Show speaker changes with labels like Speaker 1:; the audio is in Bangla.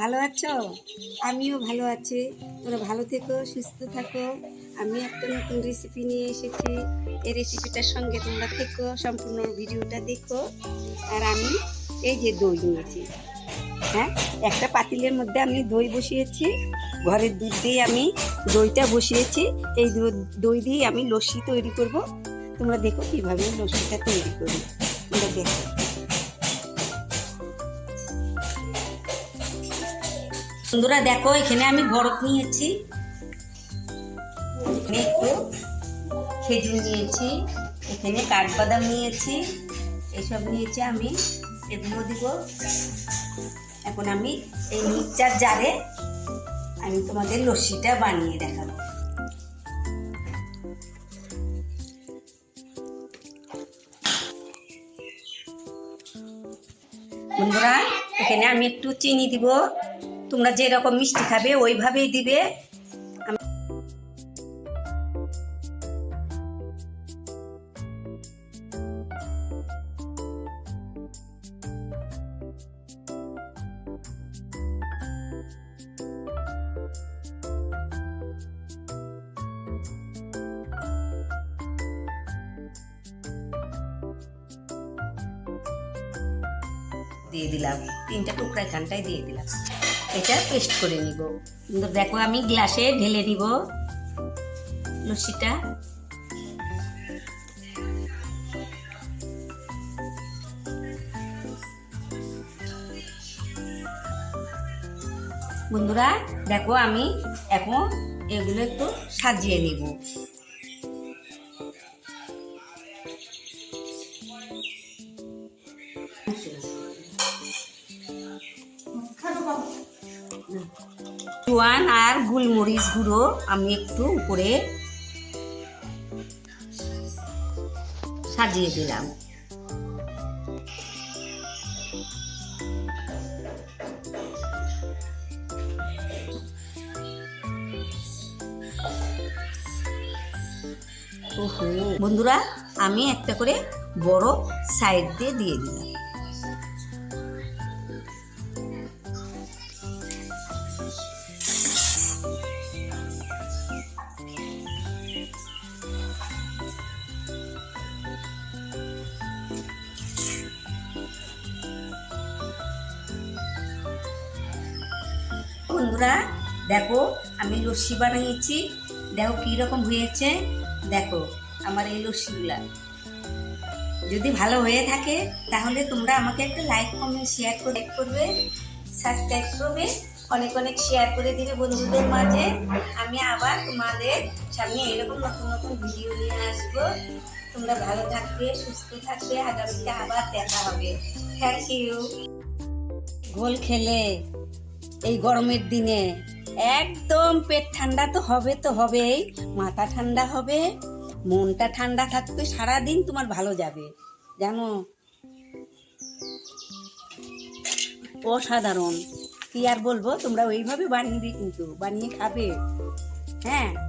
Speaker 1: ভালো আছো? আমিও ভালো আছি। তোরা ভালো থেকো, সুস্থ থাকো। আমি একটা নতুন রেসিপি নিয়ে এসেছি। এই রেসিপিটার সঙ্গে তোমরা থেকো, সম্পূর্ণ ভিডিওটা দেখো। আর আমি এই যে দই নিয়েছি। হ্যাঁ একটা পাতিলের মধ্যে আমি দই বসিয়েছি। ঘরের দুধ দিয়ে আমি দইটা বসিয়েছি। এই দই দিয়ে আমি লস্যি তৈরি করব। তোমরা দেখো কীভাবে লস্যিটা তৈরি করি। তোমরা দেখো। বন্ধুরা, দেখো, এখানে আমি বরফ নিয়েছি। এখানে একটু খেজুর নিয়েছি, এখানে কাঠবাদাম নিয়েছি, এসব নিয়েছি আমি, এগুলো দিব। এখন আমি এই মিক্সচার জারে আমি তোমাদের লস্যিটা বানিয়ে দেখাবো। বন্ধুরা, এখানে আমি একটু চিনি দিব। তোমরা যেরকম মিষ্টি খাবে ওইভাবেই দিবে। দিয়ে দিলাম। তিনটা টুকরা এখানটায় দিয়ে দিলাম। এটা পেস্ট করে নিব। কিন্তু দেখো আমি গ্লাসে ঢেলে নিব। লস্যিটা। বন্ধুরা, দেখো আমি এখন এগুলো একটু সাজিয়ে নিব। জোয়ান আর গোলমরিচ গুঁড়ো আমি একটু উপরে সাজিয়ে দিলাম। বন্ধুরা, আমি একটা করে বড় সাইড দিয়ে দিয়ে দিলাম। বন্ধুরা, দেখো, আমি লস্যি বানিয়েছি। দেখো কী রকম হয়েছে। দেখো, আমার এই লস্যিগুলা। যদি ভালো হয়ে থাকে, তাহলে তোমরা আমাকে একটা লাইক কমেন্ট শেয়ার করে করবে সাবস্ক্রাইব করবে, অনেক অনেক শেয়ার করে দিবে বন্ধুদের মাঝে। আমি আবার তোমাদের সামনে এরকম নতুন নতুন ভিডিও নিয়ে আসব। তোমরা ভালো থাকবে, সুস্থ থাকবে, আগামীতে আবার দেখা হবে। থ্যাংক ইউ গোল খেলে। এই গরমের দিনে একদম পেট ঠান্ডা তো হবে তো হবেই, মাথা ঠান্ডা হবে, মনটা ঠান্ডা থাকবে, সারাদিন তোমার ভালো যাবে। জানো? অসাধারণ। কি আর বলব, তোমরা ওইভাবে বানিয়ে কিন্তু, বানিয়ে খাবে। হ্যাঁ?